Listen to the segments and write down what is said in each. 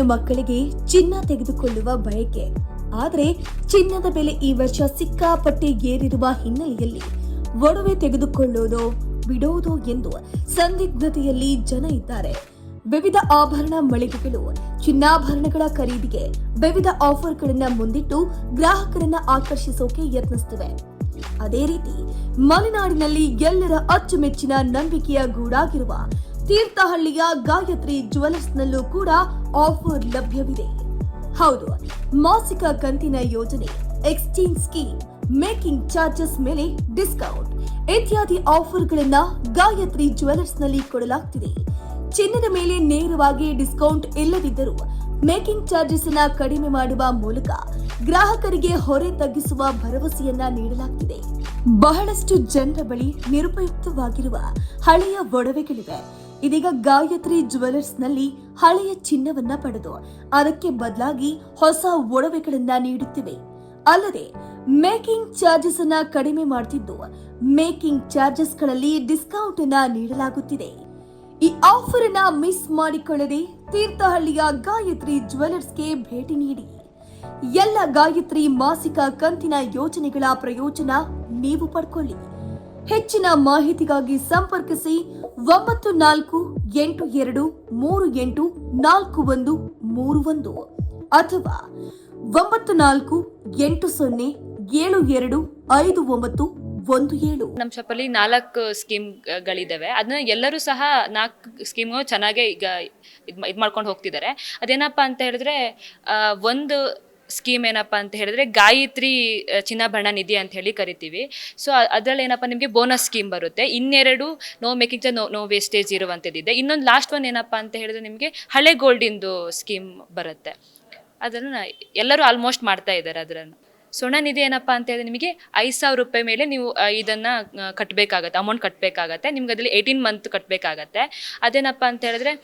ಮಕ್ಕಳಿಗೆ ಚಿನ್ನ ತೆಗೆದುಕೊಳ್ಳುವ ಬಯಕೆ. ಆದರೆ ಚಿನ್ನದ ಬೆಲೆ ಈ ವರ್ಷ ಸಿಕ್ಕಾಪಟ್ಟೆ ಏರಿರುವ ಹಿನ್ನೆಲೆಯಲ್ಲಿ ಒಡವೆ ತೆಗೆದುಕೊಳ್ಳೋದೋ ಬಿಡೋದು ಎಂದು ಸಂದಿಗ್ಧತೆಯಲ್ಲಿ ಜನ ಇದ್ದಾರೆ. ವಿವಿಧ ಆಭರಣ ಮಳಿಗೆಗಳು, ಚಿನ್ನಾಭರಣಗಳ ಖರೀದಿಗೆ ವಿವಿಧ ಆಫರ್ಗಳನ್ನ ಮುಂದಿಟ್ಟು ಗ್ರಾಹಕರನ್ನ ಆಕರ್ಷಿಸೋಕೆ ಯತ್ನಿಸುತ್ತಿವೆ. ಅದೇ ರೀತಿ ಮಲೆನಾಡಿನಲ್ಲಿ ಎಲ್ಲರ ಅಚ್ಚುಮೆಚ್ಚಿನ ನಂಬಿಕೆಯ ಗೂಡಾಗಿರುವ ತೀರ್ಥಹಳ್ಳಿಯ ಗಾಯತ್ರಿ ಜ್ಯುವೆಲರ್ಸ್ನಲ್ಲೂ ಕೂಡ ಆಫರ್ ಲಭ್ಯವಿದೆ. ಹೌದು, ಮಾಸಿಕ ಕಂತಿನ ಯೋಜನೆ, ಎಕ್ಸ್ಚೇಂಜ್ ಸ್ಕೀಮ್, ಮೇಕಿಂಗ್ ಚಾರ್ಜಸ್ ಮೇಲೆ ಡಿಸ್ಕೌಂಟ್. ಇತ್ಯಾದಿ ಆಫರ್ಗಳನ್ನ ಗಾಯತ್ರಿ ಜುವೆಲರ್ಸ್ನಲ್ಲಿ ಕೊಡಲಾಗ್ತಿದೆ. ಚಿನ್ನದ ಮೇಲೆ ನೇರವಾಗಿ ಡಿಸ್ಕೌಂಟ್ ಇಲ್ಲದಿದ್ದರೂ ಮೇಕಿಂಗ್ ಚಾರ್ಜಸ್ ಅನ್ನ ಕಡಿಮೆ ಮಾಡುವ ಮೂಲಕ ಗ್ರಾಹಕರಿಗೆ ಹೊರೆ ತಗ್ಗಿಸುವ ಭರವಸೆಯನ್ನ ನೀಡಲಾಗ್ತಿದೆ. ಬಹಳಷ್ಟು ಜನರ ಬಳಿ ನಿರುಪಯುಕ್ತವಾಗಿರುವ ಹಳೆಯ ಒಡವೆಗಳಿವೆ. ಇದೀಗ ಗಾಯತ್ರಿ ಜ್ಯುವೆಲರ್ಸ್ನಲ್ಲಿ ಹಳೆಯ ಚಿನ್ನವನ್ನ ಪಡೆದು ಅದಕ್ಕೆ ಬದಲಾಗಿ ಹೊಸ ಒಡವೆಗಳನ್ನ ನೀಡುತ್ತಿವೆ. ಅಲ್ಲದೆ, ಮೇಕಿಂಗ್ ಚಾರ್ಜಸ್ ಅನ್ನ ಕಡಿಮೆ ಮಾಡುತ್ತಿದ್ದು ಮೇಕಿಂಗ್ ಚಾರ್ಜಸ್ಗಳಲ್ಲಿ ಡಿಸ್ಕೌಂಟ್ ಅನ್ನ ನೀಡಲಾಗುತ್ತಿದೆ. ಈ ಆಫರ್ ಅನ್ನ ಮಿಸ್ ಮಾಡಿಕೊಳ್ಳದೆ ತೀರ್ಥಹಳ್ಳಿಯ ಗಾಯತ್ರಿ ಜ್ಯುವೆಲರ್ಸ್ಗೆ ಭೇಟಿ ನೀಡಿ. ಎಲ್ಲ ಗಾಯತ್ರಿ ಮಾಸಿಕ ಕಂತಿನ ಯೋಜನೆಗಳ ಪ್ರಯೋಜನ ನೀವು ಪಡ್ಕೊಳ್ಳಿ. ಹೆಚ್ಚಿನ ಮಾಹಿತಿಗಾಗಿ ಸಂಪರ್ಕಿಸಿ ಒಂಬತ್ತು ನಾಲ್ಕು ಎಂಟು ಎರಡು ಮೂರು ಎಂಟು ನಾಲ್ಕು ಒಂದು ಮೂರು ಒಂದು ಅಥವಾ ಒಂಬತ್ತು ನಾಲ್ಕು ಎಂಟು ಸೊನ್ನೆ ಏಳು ಎರಡು ಐದು ಒಂಬತ್ತು ಒಂದು ಏಳು. ನಮ್ಮ ಶಾಪಲ್ಲಿ ನಾಲ್ಕು ಸ್ಕೀಮ್ಗಳಿದ್ದಾವೆ ಅದನ್ನ ಎಲ್ಲರೂ ಸಹ ನಾಲ್ಕು ಸ್ಕೀಮು ಚೆನ್ನಾಗೇ ಈಗ ಇದು ಮಾಡ್ಕೊಂಡು ಹೋಗ್ತಿದ್ದಾರೆ ಅದೇನಪ್ಪ ಅಂತ ಹೇಳಿದ್ರೆ ಒಂದು ಸ್ಕೀಮ್ ಏನಪ್ಪ ಅಂತ ಹೇಳಿದ್ರೆ ಗಾಯತ್ರಿ ಚಿನ್ನಾಭರಣ ನಿಧಿ ಅಂತ ಹೇಳಿ ಕರಿತೀವಿ. ಸೊ ಅದರಲ್ಲಿ ಏನಪ್ಪ ನಿಮಗೆ ಬೋನಸ್ ಸ್ಕೀಮ್ ಬರುತ್ತೆ. ಇನ್ನೆರಡು no making no no wastage ಇರುವಂಥದ್ದಿದೆ. ಇನ್ನೊಂದು ಲಾಸ್ಟ್ ಒನ್ ಏನಪ್ಪ ಅಂತ ಹೇಳಿದ್ರೆ ನಿಮಗೆ ಹಳೆ ಗೋಲ್ಡಿಂದು ಸ್ಕೀಮ್ ಬರುತ್ತೆ. ಅದನ್ನು ಎಲ್ಲರೂ ಆಲ್ಮೋಸ್ಟ್ ಮಾಡ್ತಾ ಇದ್ದಾರೆ ಅದನ್ನು ಸೊಣ ನಿಧಿ ಏನಪ್ಪ ಅಂತ ಹೇಳಿದ್ರೆ ನಿಮಗೆ ಐದು ಸಾವಿರ ರೂಪಾಯಿ ಮೇಲೆ ನೀವು ಇದನ್ನು ಕಟ್ಟಬೇಕಾಗತ್ತೆ ಅಮೌಂಟ್ ಕಟ್ಟಬೇಕಾಗತ್ತೆ ನಿಮ್ಗೆ ಅದರಲ್ಲಿ ಏಯ್ಟೀನ್ ಮಂತ್ ಕಟ್ಟಬೇಕಾಗತ್ತೆ ಅದೇನಪ್ಪ ಅಂತ ಹೇಳಿದ್ರೆ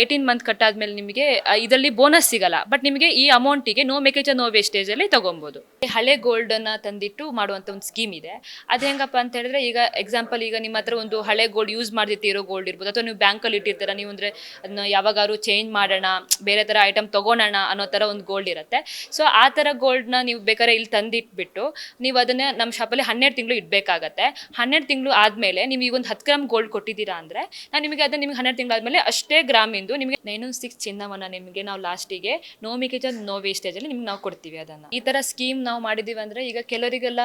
ಏಯ್ಟೀನ್ ಮಂತ್ ಕಟ್ಟಾದ್ಮೇಲೆ ನಿಮಗೆ ಇದರಲ್ಲಿ ಬೋನಸ್ ಸಿಗಲ್ಲ ಬಟ್ ನಿಮಗೆ ಈ ಅಮೌಂಟಿಗೆ ನೋ ಮೇಕೇಜ್ ನೋ ವೇಸ್ಟೇಜಲ್ಲಿ ತೊಗೊಬೋದು ಹಳೆ ಗೋಲ್ಡನ್ನು ತಂದಿಟ್ಟು ಮಾಡುವಂಥ ಒಂದು ಸ್ಕೀಮ್ ಇದೆ. ಅದು ಹೆಂಗಪ್ಪ ಅಂತ ಹೇಳಿದ್ರೆ, ಈಗ ಎಕ್ಸಾಂಪಲ್ ಈಗ ನಿಮ್ಮ ಹತ್ರ ಒಂದು ಹಳೆ ಗೋಲ್ಡ್ ಯೂಸ್ ಮಾಡ್ದಿತ್ತಿರೋ ಗೋಲ್ಡ್ ಇರ್ಬೋದು, ಅಥವಾ ನೀವು ಬ್ಯಾಂಕಲ್ಲಿ ಇಟ್ಟಿರ್ತೀರ, ನೀವು ಅಂದರೆ ಅದನ್ನ ಯಾವಾಗಾದ್ರು ಚೇಂಜ್ ಮಾಡೋಣ, ಬೇರೆ ಥರ ಐಟಮ್ ತೊಗೊಳೋಣ ಅನ್ನೋ ಥರ ಒಂದು ಗೋಲ್ಡ್ ಇರುತ್ತೆ. ಸೊ ಆ ಥರ ಗೋಲ್ಡ್ನ ನೀವು ಬೇಕಾದ್ರೆ ಇಲ್ಲಿ ತಂದಿಟ್ಬಿಟ್ಟು ನೀವು ಅದನ್ನ ನಮ್ಮ ಶಾಪಲ್ಲಿ ಹನ್ನೆರಡು ತಿಂಗಳು ಇಡಬೇಕಾಗತ್ತೆ. ಹನ್ನೆರಡು ತಿಂಗಳು ಆದಮೇಲೆ ನೀವು ಈಗ ಒಂದು ಹತ್ತು ಗ್ರಾಮ್ ಗೋಲ್ಡ್ ಕೊಟ್ಟಿದ್ದೀರಾ ಅಂದರೆ ನಾನು ನಿಮಗೆ ಅದನ್ನ ನಿಮಗೆ ಹನ್ನೆರಡು ತಿಂಗಳು ಆದಮೇಲೆ ಅಷ್ಟೇ ಗ್ರಾಮಿಂದು ನಿಮಗೆ ನೈನ್ ಒನ್ ಸಿಕ್ಸ್ ಚಿನ್ನವನ್ನು ನಿಮಗೆ ನಾವು ಲಾಸ್ಟಿಗೆ ನೋ ಮಿಕೇಜ್ ನೋ ವೇಸ್ಟೇಜಲ್ಲಿ ನಿಮ್ಗೆ ನಾವು ಕೊಡ್ತೀವಿ ಅದನ್ನು. ಈ ಥರ ಸ್ಕೀಮ್ ನಾವು ಮಾಡಿದ್ದೀವಿ ಅಂದರೆ ಈಗ ಕೆಲವರಿಗೆಲ್ಲ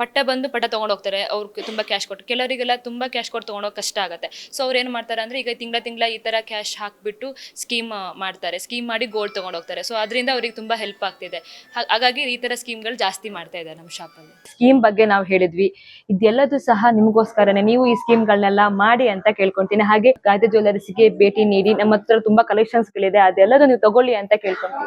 ಪಟ್ಟ ಬಂದು ಪಟ್ಟ ತೊಗೊಂಡು ಹೋಗ್ತಾರೆ. ಅವ್ರು ತುಂಬ ಕ್ಯಾಶ್ ಕೊಟ್ಟು. ಕೆಲವರಿಗೆಲ್ಲ ತುಂಬ ಕ್ಯಾಶ್ ಕೊಟ್ಟು ತೊಗೊಂಡೋಗಿ ಕಷ್ಟ ಆಗುತ್ತೆ. ಸೊ ಅವ್ರು ಏನು ಮಾಡ್ತಾರೆ ಅಂದರೆ ಈಗ ತಿಂಗಳ ತಿಂಗಳ ಈ ಥರ ಕ್ಯಾಶ್ ಹಾಕಿಬಿಟ್ಟು ಸ್ಕೀಮ್ ಮಾಡ್ತಾರೆ. ಸ್ಕೀಮ್ ಮಾಡಿ ಗೋಲ್ಡ್ ತೊಗೊಂಡು ಹೋಗ್ತಾರೆ. ಸೊ ಅದರಿಂದ ಅವ್ರಿಗೆ ತುಂಬ ಹೆಲ್ಪ್ ಆಗ್ತಿದೆ. ಹಾಗಾಗಿ ಈ ಥರ ಸ್ಕೀಮ್ಗಳು ಜಾಸ್ತಿ ಮಾಡ್ತಾ ಇದ್ದಾರೆ ನಮ್ಮ ಶಾಪಲ್ಲಿ ಸ್ಕೀಮ್ ಬಗ್ಗೆ ನಾವು ಹೇಳಿದ್ವಿ. ಇದೆಲ್ಲದೂ ಸಹ ನಿಮಗೋಸ್ಕರನೇ. ನೀವು ಈ ಸ್ಕೀಮ್ಗಳನ್ನೆಲ್ಲ ಮಾಡಿ ಅಂತ ಕೇಳ್ಕೊಂತೀನಿ. ಹಾಗೆ ಗಾಯತ್ರಿ ಜ್ಯುವೆಲರ್ಸ್ಗೆ ಭೇಟಿ ನೀಡಿ. ನಮ್ಮ ಹತ್ರ ತುಂಬಾ ಕಲೆಕ್ಷನ್ಸ್ಗಳಿದೆ ಅದೆಲ್ಲದೂ ನೀವು ತಗೊಳ್ಳಿ ಅಂತ ಕೇಳ್ಕೊಂತೀನಿ